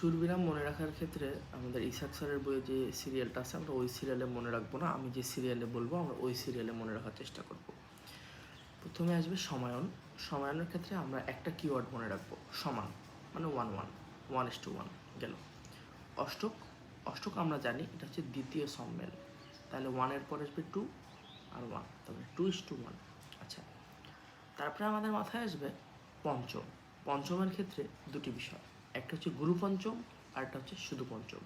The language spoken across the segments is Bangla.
সুরবিরাম মনে রাখার ক্ষেত্রে আমাদের ইসাক স্যারের বইয়ে যে সিরিয়ালটা আছে, আমরা ওই সিরিয়ালে মনে রাখব না। আমি যে সিরিয়ালে বলব, আমরা ওই সিরিয়ালে মনে রাখার চেষ্টা করব। প্রথমে আসবে সমায়ন। সমায়নের ক্ষেত্রে আমরা একটা কিওয়ার্ড মনে রাখব, সমান। মানে one one one is to one গেল। অষ্টক অষ্টক আমরা জানি, এটা হচ্ছে দ্বিতীয় সম্মেল তাহলে ওয়ানের পর আসবে টু আর ওয়ান তাহলে টু ইস টু ওয়ান আচ্ছা তারপরে আমাদের মাথায় আসবে পঞ্চম। পঞ্চমের ক্ষেত্রে দুটি বিষয়। একটা হচ্ছে গুরু পঞ্চম, আর একটা হচ্ছে শুধু পঞ্চম।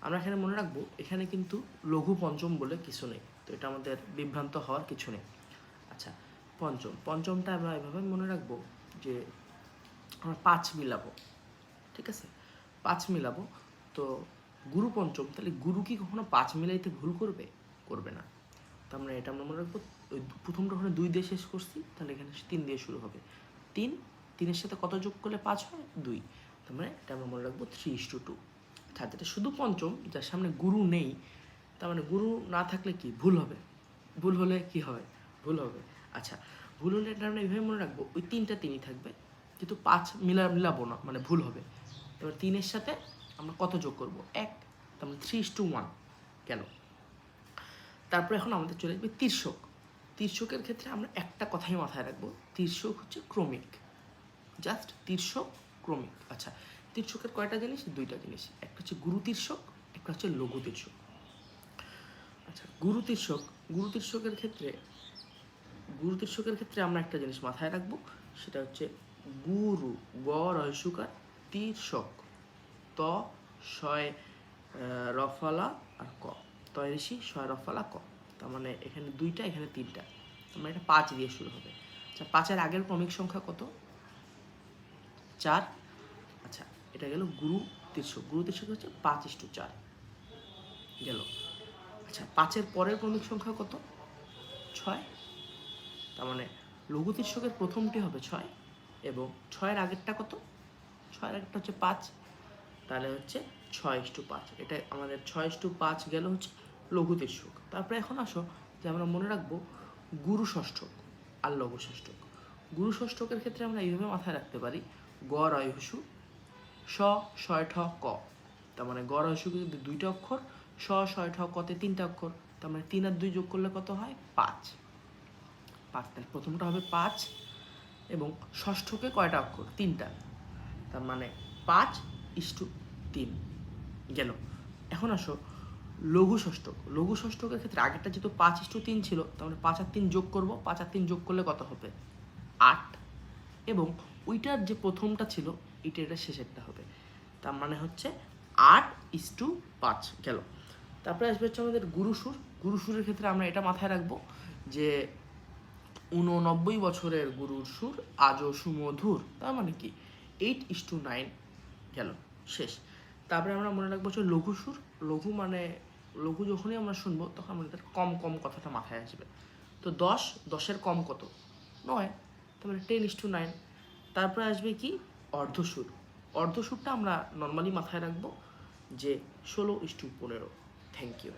আমরা এখানে মনে রাখব, এখানে কিন্তু লঘু পঞ্চম বলে কিছু নেই। তো এটা আমাদের বিভ্রান্ত হওয়ার কিছু নেই। আচ্ছা পঞ্চম। পঞ্চমটা আমরা এভাবে মনে রাখব যে আমরা পাঁচ মিলাবো। ঠিক আছে? পাঁচ মিলাবো। তো গুরু পঞ্চম, তাহলে গুরু কি কখনো পাঁচ মিলাইতে ভুল করবে? করবে না। তো আমরা এটা আমরা মনে রাখব, ওই প্রথমটা ওখানে দুই দিয়ে শেষ করছি, তাহলে এখানে তিন দিয়ে শুরু হবে। তিন, তিনের সাথে কত যোগ করলে পাঁচ হয়? দুই। তার মানে এটা আমরা মনে রাখব থ্রি ইস টু টু অর্থাৎ যেটা শুধু পঞ্চম, যার সামনে গুরু নেই, তার মানে গুরু না থাকলে কি? ভুল হবে। ভুল হলে কি হবে? ভুল হবে। আচ্ছা ভুল হলে এটা আমরা এইভাবে মনে রাখব, ওই তিনটা তিনই থাকবে, কিন্তু পাঁচ মিলা, মিলাবো না মানে ভুল হবে। এবার তিনের সাথে আমরা কত যোগ করব? এক, তার মানে থ্রি ইস টু ওয়ান গেল তারপরে এখন আমাদের চলে যাবে তীর্ষক। তীর্ষকের ক্ষেত্রে আমরা একটা কথাই মাথায় রাখব, তীর্ষক হচ্ছে ক্রমিক। জাস্ট তির্ষক ক্রমিক। আচ্ছা তীর্ষকের কয়টা জিনিস? দুইটা জিনিস। একটা হচ্ছে গুরু তির্ষক একটা হচ্ছে লঘু তির্ষক আচ্ছা গুরু তির্ষক গুরু তির্ষকের ক্ষেত্রে গুরু তির্ষকের ক্ষেত্রে আমরা একটা জিনিস মাথায় রাখব, সেটা হচ্ছে গুরু গ রয়সুকার তির্ষক ত, শয় রফালা আর ক। তয় ঋষি, শয়, রফালা, ক। তার মানে এখানে দুইটা, এখানে তিনটা। তার মানে এটা পাঁচ দিয়ে শুরু হবে। আচ্ছা পাঁচের আগের ক্রমিক সংখ্যা কত? চার আচ্ছা এটা গেল গুরু তির্ষক। গুরু তির্ষক হচ্ছে পাঁচ ইস্টু চার। গেল। আচ্ছা পাঁচের পরের ক্রমিক সংখ্যা কত? ছয়। তার মানে লঘু তির্ষকের প্রথমটি হবে ছয় এবং ছয়ের আগেরটা কত? ছয়ের আগেরটা হচ্ছে পাঁচ। তাহলে হচ্ছে ছয় ইস্টু পাঁচ। এটা আমাদের ছয় ইস্টু পাঁচ গেল হচ্ছে লঘু তির্ষক। তারপরে এখন আসো যে আমরা মনে রাখব গুরু ষষ্ঠক আর লঘু ষষ্ঠক। গুরু ষষ্ঠকের ক্ষেত্রে আমরা এইভাবে মাথায় রাখতে পারি, গ রয় হুসু স শয় ঠ, ক। তার মানে গ রয় হুসু যদি দুইটা অক্ষর, স শয় ঠ কতে তিনটা অক্ষর। তার মানে তিন আর দুই যোগ করলে কত হয়? পাঁচ। পাঁচ, তাহলে প্রথমটা হবে পাঁচ এবং ষষ্ঠকে কয়টা অক্ষর? তিনটা। তার মানে পাঁচ ইস্টু তিন। গেল। এখন আসো, লঘু ষষ্ঠক লঘু ষষ্ঠকের ক্ষেত্রে আগেরটা যেহেতু পাঁচ ইস্টু তিন ছিল, তার মানে পাঁচ আর তিন যোগ করব। পাঁচ আর তিন যোগ করলে কত হবে? আট। এবং ওইটার যে প্রথমটা ছিল এটা এটা শেষেরটা হবে। তার মানে হচ্ছে আট ইস টু পাঁচ গেল। তারপরে আসবে হচ্ছে আমাদের গুরুসুর গুরুসুরের ক্ষেত্রে আমরা এটা মাথায় রাখব যে উননব্বই বছরের গুরুর সুর আজও সুমধুর। তার মানে কি? এইট ইস টু নাইন গেল, শেষ। তারপরে আমরা মনে রাখব হচ্ছে লঘু সুর। লঘু মানে লঘু যখনই আমরা শুনব তখন আমাদের কম কম কথাটা মাথায় আসবে। তো দশ, দশের কম কত? নয়। তারপরে টেন ইস টু নাইন তারপরে আসবে কি? অর্ধসুর অর্ধসুরটা আমরা নর্মালি মাথায় রাখব যে ষোলো ইস টু পনেরো। Thank you